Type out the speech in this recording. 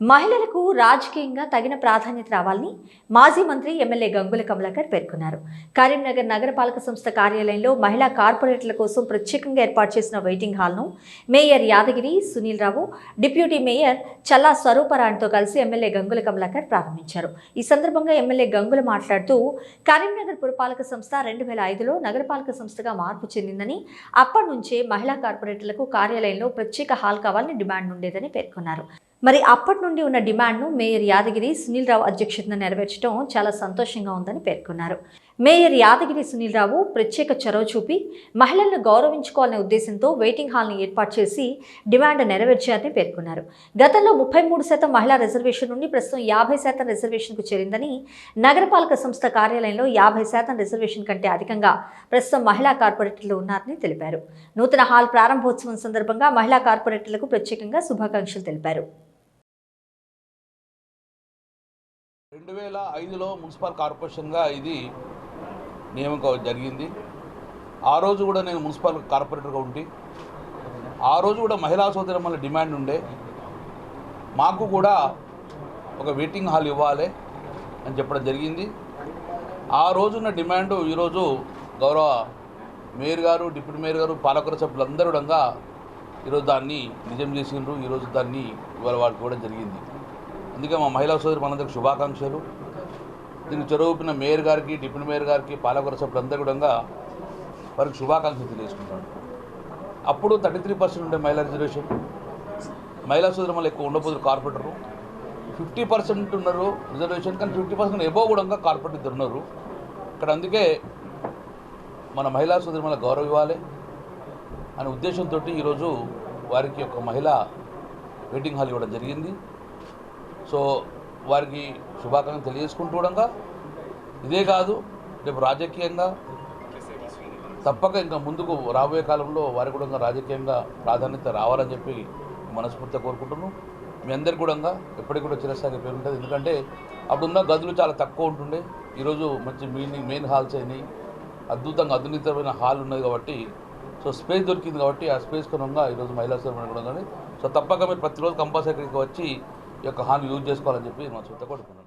మహిళలకు రాజకీయంగా తగిన ప్రాధాన్యత రావాలని మాజీ మంత్రి ఎమ్మెల్యే గంగుల కమలాకర్ పేర్కొన్నారు. కరీంనగర్ నగరపాలక సంస్థ కార్యాలయంలో మహిళా కార్పొరేటర్ల కోసం ప్రత్యేకంగా ఏర్పాటు చేసిన waiting హాల్ను mayor Yadagiri Sunil Rao deputy mayor Challa స్వరూపరాణితో కలిసి ఎమ్మెల్యే గంగుల కమలాకర్ ప్రారంభించారు. ఈ సందర్భంగా ఎమ్మెల్యే గంగుల మాట్లాడుతూ కరీంనగర్ పురపాలక సంస్థ రెండు వేల ఐదులో నగరపాలక సంస్థగా మార్పు చెందిందని అప్పటి నుంచే మహిళా కార్పొరేటర్లకు కార్యాలయంలో ప్రత్యేక హాల్ కావాలని డిమాండ్ ఉండేదని పేర్కొన్నారు. మరి అప్పటి నుండి ఉన్న డిమాండ్ను మేయర్ యాదగిరి సునీల్ రావు అధ్యక్షతన నెరవేర్చడం చాలా సంతోషంగా ఉందని పేర్కొన్నారు. మేయర్ యాదగిరి సునీల్ రావు ప్రత్యేక చొరవ చూపి మహిళలను గౌరవించుకోవాలనే ఉద్దేశంతో వెయిటింగ్ హాల్ని ఏర్పాటు చేసి డిమాండ్ నెరవేర్చారని పేర్కొన్నారు. గతంలో ముప్పై మూడు శాతం మహిళా రిజర్వేషన్ నుండి ప్రస్తుతం యాభై శాతం రిజర్వేషన్కు చేరిందని నగరపాలక సంస్థ కార్యాలయంలో యాభై శాతం రిజర్వేషన్ కంటే అధికంగా ప్రస్తుతం మహిళా కార్పొరేటర్లు ఉన్నారని తెలిపారు. నూతన హాల్ ప్రారంభోత్సవం సందర్భంగా మహిళా కార్పొరేటర్లకు ప్రత్యేకంగా శుభాకాంక్షలు తెలిపారు. రెండు వేల ఐదులో మున్సిపల్ కార్పొరేషన్గా ఇది నియామకం జరిగింది. ఆ రోజు కూడా నేను మున్సిపల్ కార్పొరేటర్గా ఉండి ఆ రోజు కూడా మహిళా సోదరమ్మల డిమాండ్ ఉండే. మాకు కూడా ఒక వెయిటింగ్ హాల్ ఇవ్వాలి అని చెప్పడం జరిగింది. ఆ రోజున్న డిమాండ్ ఈరోజు గౌరవ మేయర్ గారు డిప్యూటీ మేయర్ గారు పాలకుల సభ్యులందరూ కూడా ఈరోజు దాన్ని నిజం చేసిండ్రు. ఈరోజు దాన్ని ఇవాళ వాళ్ళు కూడా జరిగింది. అందుకే మా మహిళా సోదరి మనందరికి శుభాకాంక్షలు. దీనికి చొరవపిన మేయర్ గారికి డిప్యూటీ మేయర్ గారికి పాలకుల సభ్యులందరూ కూడా వారికి శుభాకాంక్షలు తెలియజేసుకుంటాను అప్పుడు థర్టీ త్రీ పర్సెంట్ ఉండే మహిళా రిజర్వేషన్. మహిళా సోదరులు ఎక్కువ ఉండబోతున్నారు కార్పొరేటరు ఫిఫ్టీ పర్సెంట్ ఉన్నారు రిజర్వేషన్ కానీ ఫిఫ్టీ పర్సెంట్ ఎబో కూడా కార్పొరేట్ ఇద్దరు ఉన్నారు. ఇక్కడ అందుకే మన మహిళా సోదరుల గౌరవం ఇవ్వాలి అనే ఉద్దేశంతో ఈరోజు వారికి ఒక మహిళ వెయిటింగ్ హాల్ ఇవ్వడం జరిగింది. సో వారికి శుభాకాంక్షలు తెలియజేసుకుంటుండగా ఇదే కాదు రేపు రాజకీయంగా తప్పక ఇంకా ముందుకు రాబోయే కాలంలో వారికి కూడా రాజకీయంగా ప్రాధాన్యత రావాలని చెప్పి మనస్ఫూర్తిగా కోరుకుంటున్నాం. మీ అందరికి కూడా ఎప్పటికి కూడా చిరస్థాయి పేరు ఉంటుంది. ఎందుకంటే అప్పుడున్న గదులు చాలా తక్కువ ఉంటుండే. ఈరోజు మంచి మెయిన్ మెయిన్ హాల్స్ అయినాయి. అద్భుతంగా అధునితమైన హాల్ ఉన్నది కాబట్టి సో స్పేస్ దొరికింది కాబట్టి ఆ స్పేస్ కొనంగా ఈరోజు మహిళా సేవ కూడా సో తప్పక మీరు ప్రతిరోజు కంపల్సరీ వచ్చి యొక్క హాని యూజ్ చేసుకోవాలని చెప్పి మా సొంత కోరుకున్నాను